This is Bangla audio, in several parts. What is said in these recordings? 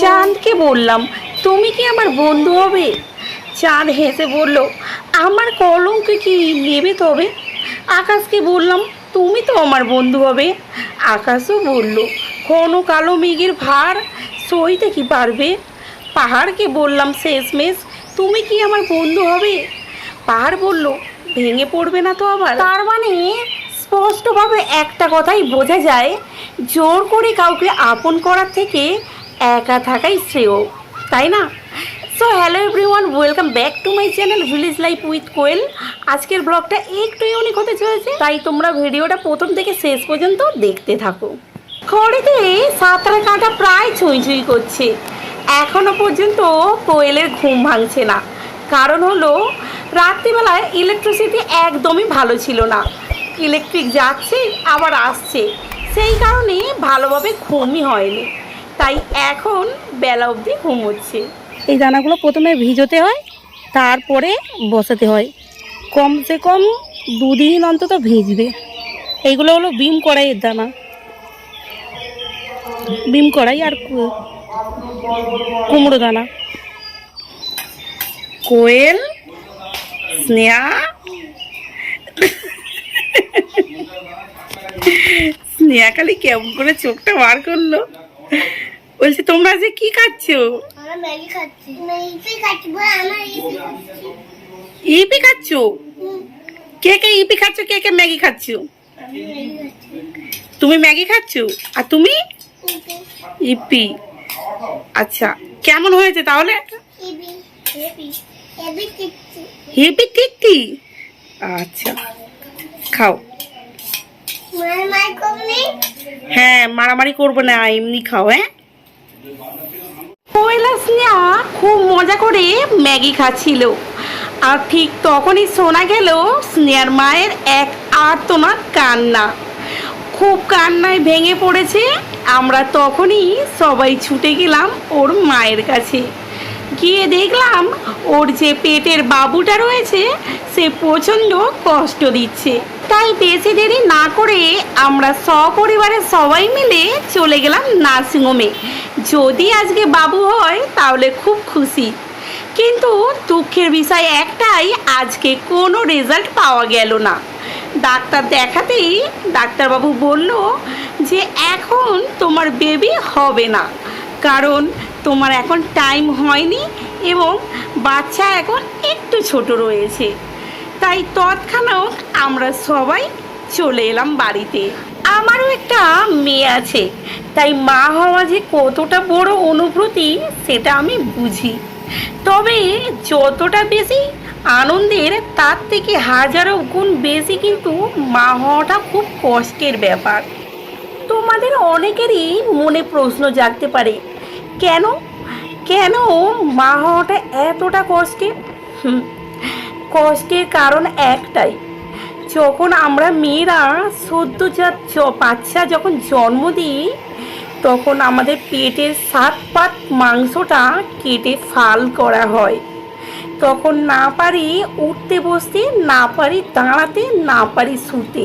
চাঁদকে বললাম, তুমি কি আমার বন্ধু হবে? চাঁদ হেসে বলল, আমার কলঙ্ক কি নেবে তবে? আকাশকে বললাম, তুমি তো আমার বন্ধু হবে। আকাশও বলল, ঘন কালো মেঘের ভার সইতে কি পারবে? পাহাড়কে বললাম, শেষমেশ তুমি কি আমার বন্ধু হবে? পাহাড় বলল, ভেঙে পড়বে না তো আবার? তার মানে স্পষ্টভাবে একটা কথাই বোঝা যায়, জোর করে কাউকে আপন করার থেকে একা থাকাই শ্রেয়, তাই না? So hello everyone welcome back to my channel village life with Koel আজকের ব্লগটা একটু ইউনিক হতে চলেছে, তাই তোমরা ভিডিওটা প্রথম থেকে শেষ পর্যন্ত দেখতে থাকো। ঘড়িতে সাতটা কাঁটা প্রায় ছুঁই ছুঁই করছে। এখনও পর্যন্ত কোয়েলের ঘুম ভাঙছে না। কারণ হলো, রাত্রিবেলায় ইলেকট্রিসিটি একদমই ভালো ছিল না। ইলেকট্রিক যাচ্ছে, আবার আসছে। সেই কারণে ভালোভাবে ঘুমই হয়নি। তাই এখন বেলা অবধি ঘুম হচ্ছে এই দানাগুলো প্রথমে ভিজোতে হয়, তারপরে বসাতে হয়। কমসে কম দুদিন অন্তত ভিজবে। এইগুলো হলো বিম কড়াইয়ের দানা। বিম কড়াই আর কুমড়ো দানা। কোয়েল, স্নেহা স্নেহা খালি কেমন করে চোখটা বার করল। বলছে তোমরা যে কি খাচ্ছ? ইপি খাচ্ছি। কে কে ইপি খাচ্ছ কে কে ম্যাগি খাচ্ছ? তুমি ম্যাগি খাচ্ছ? আর তুমি? ইপি। আচ্ছা কেমন হয়েছে তাহলে? হিপি টিকটি আচ্ছা খাও। হ্যাঁ মারামারি করব না এমনি খাও হ্যাঁ? পয়লা স্নেহা খুব মজা করে ম্যাগি খাচ্ছিল। আর ঠিক তখনই শোনা গেল স্নেহার মায়ের এক আর্তনাদ কান্না। খুব কান্নায় ভেঙে পড়েছে, আমরা তখনই সবাই ছুটে গেলাম ওর মায়ের কাছে। গিয়ে দেখলাম ওর যে পেটের বাবুটা রয়েছে, সে প্রচণ্ড কষ্ট দিচ্ছে। তাই বেশি দেরি না করে আমরা সপরিবারের সবাই মিলে চলে গেলাম নার্সিংহোমে। যদি আজকে বাবু হয়, তাহলে খুব খুশি। কিন্তু দুঃখের বিষয় একটাই, আজকে কোনো রেজাল্ট পাওয়া গেল না। ডাক্তার দেখাতেই ডাক্তারবাবু বলল যে, এখন তোমার বেবি হবে না। কারণ তোমার এখন টাইম হয়নি এবং বাচ্চা এখন একটু ছোট রয়েছে। তাই তৎক্ষণাৎ আমরা সবাই চলে এলাম বাড়িতে। আমারও একটা মেয়ে আছে। তাই মা হওয়া যে কতটা বড় অনুভূতি, সেটা আমি বুঝি। তবে যতটা বেশি আনন্দের, তার থেকে হাজারো গুণ বেশি কিন্তু মা হওয়াটা খুব কষ্টের ব্যাপার। তোমাদের অনেকেরই মনে প্রশ্ন জাগতে পারে, কেন? কেন মা হওয়াটা এতটা কষ্টের? কষ্টের কারণ একটাই যখন আমরা মেয়েরা সদ্যজাত বাচ্চা যখন জন্ম দিই, তখন আমাদের পেটের সাত পাত মাংসটা কেটে ফাল করা হয়। তখন না পারি উঠতে বসতে, না পারি দাঁড়াতে, না পারি শুতে।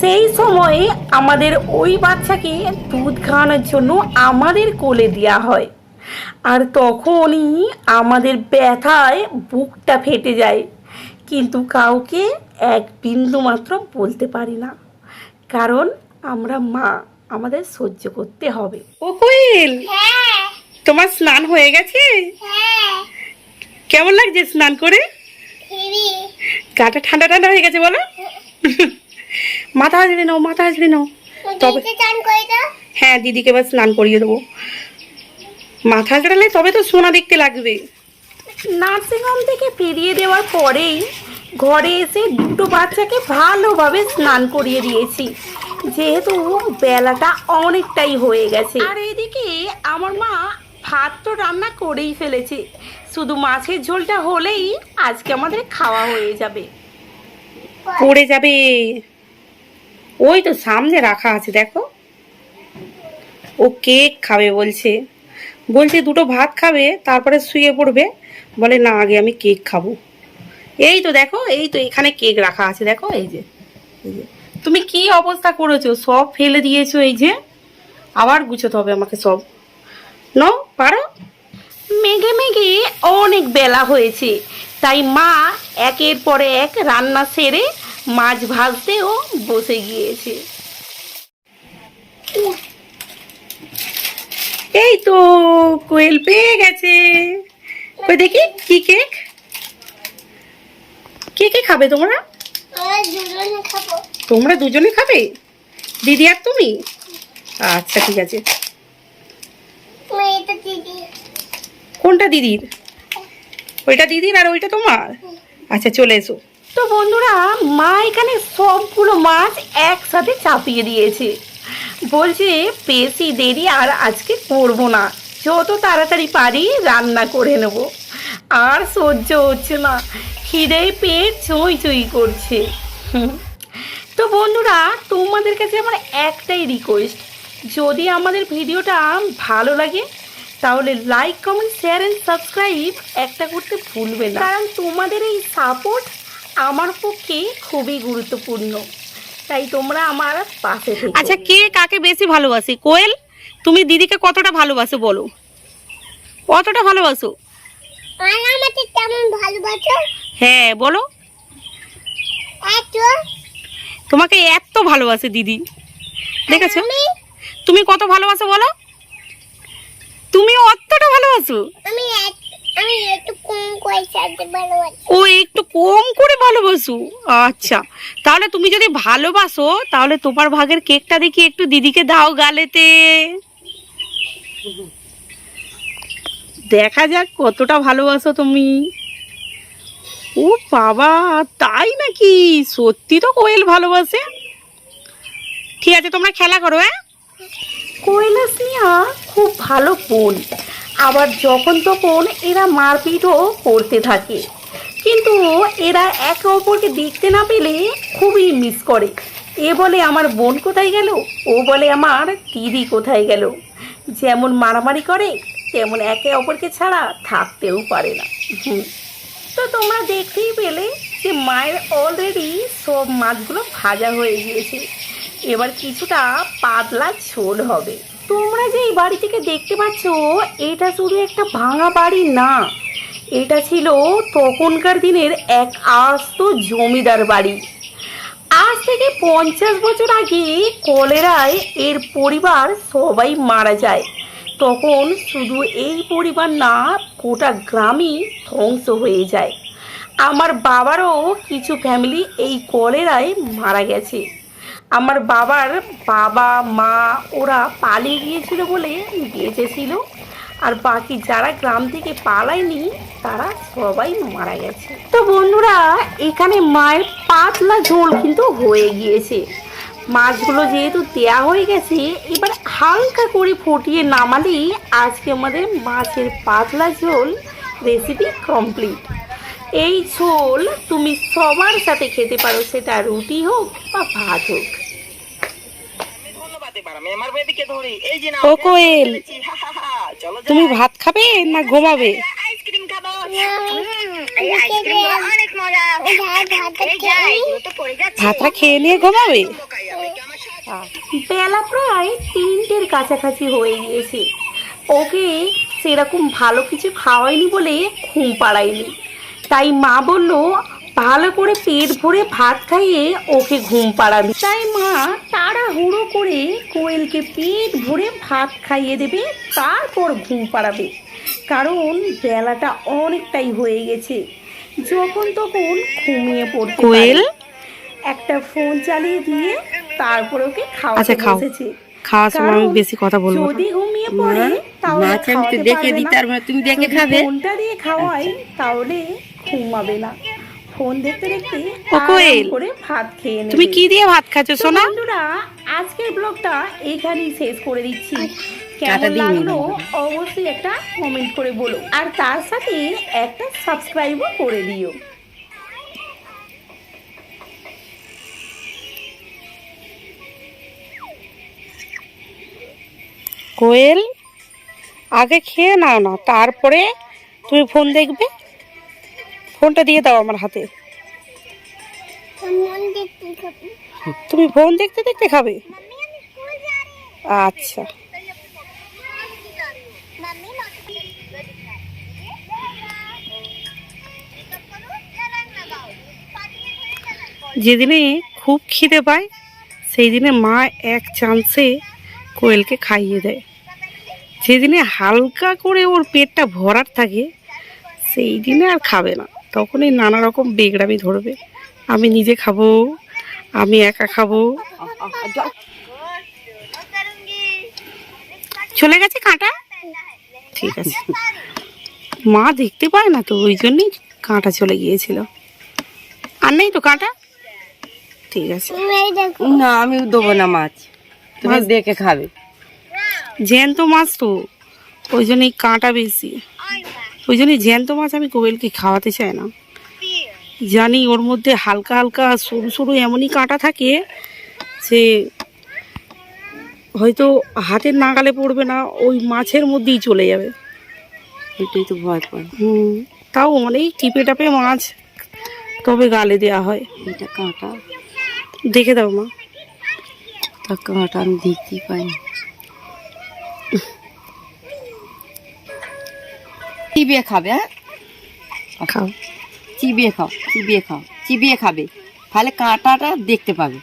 সেই সময়ে আমাদের ওই বাচ্চাকে দুধ খাওয়ানোর জন্য আমাদের কোলে দেওয়া হয়। আর তখনই আমাদের ব্যথায় বুকটা ফেটে যায়। কিন্তু কাউকে এক বিন্দু মাত্র বলতে পারি না। কারণ আমরা মা আমাদের সহ্য করতে হবে। ও কোয়েল হ্যাঁ। তোমার স্নান হয়ে গেছে? হ্যাঁ। কেমন লাগছে স্নান করে? গাটা ঠান্ডা ঠান্ডা হয়ে গেছে বলো। মাথা হাজড়ে নাও মাথা হাজড়ে নাও। তবে হ্যাঁ দিদিকে এবার স্নান করিয়ে দেবো। মাথা হাজড়ালে তবে তো সোনা দেখতে লাগবে। নার্সিংহোম থেকে ফিরিয়ে দেওয়ার পরেই ঘরে এসে দুটো বাচ্চাকে ভালোভাবে স্নান করিয়ে দিয়েছি। যেহেতু বেলাটা অনেকটাই হয়ে গেছে। আর এদিকে আমার মা ভাত তো রান্না করেই ফেলেছে। শুধু মাছের ঝোলটা হলেই আজকে আমাদের খাওয়া হয়ে যাবে। পড়ে যাবে। ওই তো সামনে রাখা আছে দেখো। ও কেক খাবে বলছে। বলছে দুটো ভাত খাবে তারপরে শুয়ে পড়বে। বলে, না, আগে আমি কেক খাব। এই তো দেখো, এই তো এখানে কেক রাখা আছে, দেখো, এই যে এই যে। তুমি কি অবস্থা করেছ? সব ফেলে দিয়েছ এই যে। আবার গুছোতে হবে আমাকে সব। নো পারো? মেঘে মেঘে অনেক বেলা হয়েছে। তাই মা একের পর এক রান্না সেরে মাছ ভাজতেও বসে গিয়েছে। এই তো, কোয়েল পেয়ে গেছে। কই দেখি কি কেক? কে কে খাবে তোমরা? তোমরা দুজনে খাবে? দিদি আর তুমি? আচ্ছা ঠিক আছে। কোনটা দিদির? ওইটা দিদির আর ওইটা তোমার? আচ্ছা চলে এসো। তো বন্ধুরা মা এখানে সবগুলো মাছ একসাথে চাপিয়ে দিয়েছে। বলছে বেশি দেরি আর আজকে করব না। যত তাড়াতাড়ি পারি, রান্না করে নেব। আর সহ্য হচ্ছে না, খিদে পেট চুই চুই করছে। তো বন্ধুরা, তোমাদের কাছে আমার একটাই রিকোয়েস্ট যদি আমাদের ভিডিওটা ভালো লাগে, তাহলে like comment share and subscribe একটা করতে ভুলবে না। কারণ তোমাদের এই সাপোর্ট আমার পক্ষে খুবই গুরুত্বপূর্ণ। তাই তোমরা আমার পাশে আচ্ছা কে কাকে বেশি ভালোবাসি, কোয়েল? তুমি দিদিকে কতটা ভালোবাসো বলো? কতটা ভালোবাসো? হ্যাঁ বলো। তোমাকে এত ভালোবাসে দিদি। দেখেছ? তুমি কত ভালোবাসো বলো? তুমি অতটা ভালোবাসো? আমি আমি একটু কম করে চাইতে ভালোবাসি। ও একটু কম করে ভালোবাসো? আচ্ছা তাহলে তুমি যদি ভালোবাসো তাহলে তোমার ভাগের কেকটা দেখি একটু দিদিকে দাও গালেতে। দেখা যাক কতটা ভালোবাসো তুমি। ও বাবা, তাই নাকি? সত্যি তো কোয়েল ভালোবাসে। ঠিক আছে, তোমরা খেলা করো হ্যাঁ? কোয়েল স্নেহা খুব ভালো বোন। আবার যখন তখন এরা মারপিটও করতে থাকে। কিন্তু এরা একে অপরকে দেখতে না পেলে খুবই মিস করে। এ বলে আমার বোন কোথায় গেল? ও বলে আমার দিদি কোথায় গেল? যেমন মারামারি করে, তেমন একে অপরকে ছাড়া থাকতেও পারে না। তো তোমরা দেখতেই পেলে যে মায়ের অলরেডি সব মাছগুলো ভাজা হয়ে গিয়েছে। এবার কিছুটা পাতলা ঝোল হবে। তোমরা যে এই বাড়ি থেকে দেখতে পাচ্ছ, এটা শুধু একটা ভাঙা বাড়ি না, এটা ছিল তখনকার দিনের এক আস্ত জমিদার বাড়ি। আজ থেকে পঞ্চাশ বছর আগে কলেরায় এর পরিবার সবাই মারা যায়। তখন শুধু এই পরিবার না, গোটা গ্রামই ধ্বংস হয়ে যায়। আমার বাবারও কিছু ফ্যামিলি এই কলেরায় মারা গেছে। আমার বাবার বাবা, মা ওরা পালিয়ে গিয়েছিল বলে বেঁচেছিল আর বাকি যারা গ্রাম থেকে পালায়নি, তারা সবাই মারা গেছে। তো বন্ধুরা, এখানে মায়ের পাতলা ঝোল কিন্তু হয়ে গিয়েছে। মাছগুলো যেহেতু দেয়া হয়ে গেছে, এবার হালকা করে ফুটিয়ে নামালেই আজকে আমাদের মাছের পাতলা ঝোল রেসিপি কমপ্লিট এই ঝোল তুমি সবার সাথে খেতে পারো, সেটা রুটি হোক বা ভাত হোক ধন্যবাদ এবার আমি আমার বেদিকে ধরি এই যে নাও, ও কোয়েল, ফেলেছি, হা, হা, হা। চলো তুমি ভাত খাবে না ঘুমাবে? আইসক্রিম খাব। অনেক মজা। ভাতটা খেয়ে এগুলো তো পড়ে যাচ্ছে। ভাতটা খেয়ে নিয়ে ঘুমাবে? বেলা প্রায় তিনটের কাছাকাছি হয়ে গিয়েছে। ওকে সেরকম ভালো কিছু খাওয়ায়নি বলে ঘুম পাড়ায়নি। তাই মা বলল ভালো করে পেট ভরে ভাত খাইয়ে ওকে ঘুম পাড়াবি। তাই মা তাড়াহুড়ো করে কোয়েলকে পেট ভরে ভাত খাইয়ে দেবে তারপর ঘুম পাড়াবে। কারণ বেলাটা অনেকটাই হয়ে গেছে। যখন তখন ঘুমিয়ে পড়তে কোয়েল? একটা ফোন চালিয়ে দিয়ে তারপর ওকে খাওয়াতে আচ্ছা, খাও। বসেছে। খাওয়ার সময় আমি বেশি কথা বলব যদি ঘুমিয়ে পড়ে তাহলে মাছ আমি তো খাওয়াতে দেখে দিতে না। তুমি দেখে খাবে? ফোনটা দিয়ে খাওয়াই তাহলে ঘুমাবে না। ফোন দেখতে দেখতে করে ভাত খেয়ে নেবে। তুমি কি দিয়ে ভাত খাচ্ছ সোনা? বন্ধুরা আজকের ব্লগটা এখানেই শেষ করে দিচ্ছি। কাটা কেমন লাগল অবশ্যই একটা কমেন্ট করে বলো। আর তার সাথে একটা সাবস্ক্রাইবও করে দিও। কোয়েল আগে খেয়ে নাও না তারপরে তুমি ফোন দেখবে। ফোনটা দিয়ে দাও আমার হাতে। তুমি ফোন দেখতে দেখতে খাবে? আচ্ছা। যেদিনে খুব খিদে পায় সেই দিনে মা এক চান্সে কোয়েলকে খাইয়ে দেয়। যেদিনে হালকা করে ওর পেটটা ভরার থাকে সেই দিনে আর খাবে না। তখনই নানা রকম বেগড়ামি ধরবে। আমি নিজে খাব আমি একা খাব। চলে গেছে কাঁটা? ঠিক আছে। মা দেখতে পায় না তো ওই জন্যই কাঁটা চলে গিয়েছিল। আর নেই তো কাঁটা? ঠিক আছে। না আমি দেবো না মাছ। তুমি দেখে খাবে। জ্যান্ত মাছ তো ওই জন্যই কাঁটা বেশি। ওই জন্যই জ্যান্ত মাছ আমি কোয়েলকে খাওয়াতে চাই না। জানি ওর মধ্যে হালকা হালকা সরু সরু এমনই কাঁটা থাকে যে হয়তো হাতের নাগালে পড়বে না ওই মাছের মধ্যেই চলে যাবে। এটাই তো ভয় পায়। হুম তাও অনেক টিপে টাপে মাছ তবে গালে দেওয়া হয়। এটা কাঁটা। দেখে দাও মা। তা কাঁটা আমি দেখতেই পাই চিবিয়ে খাবে হ্যাঁ? খাও। চিবিয়ে খাও চিবিয়ে খাও চিবিয়ে খাবে। তাহলে কাঁটাটা দেখতে পাবে।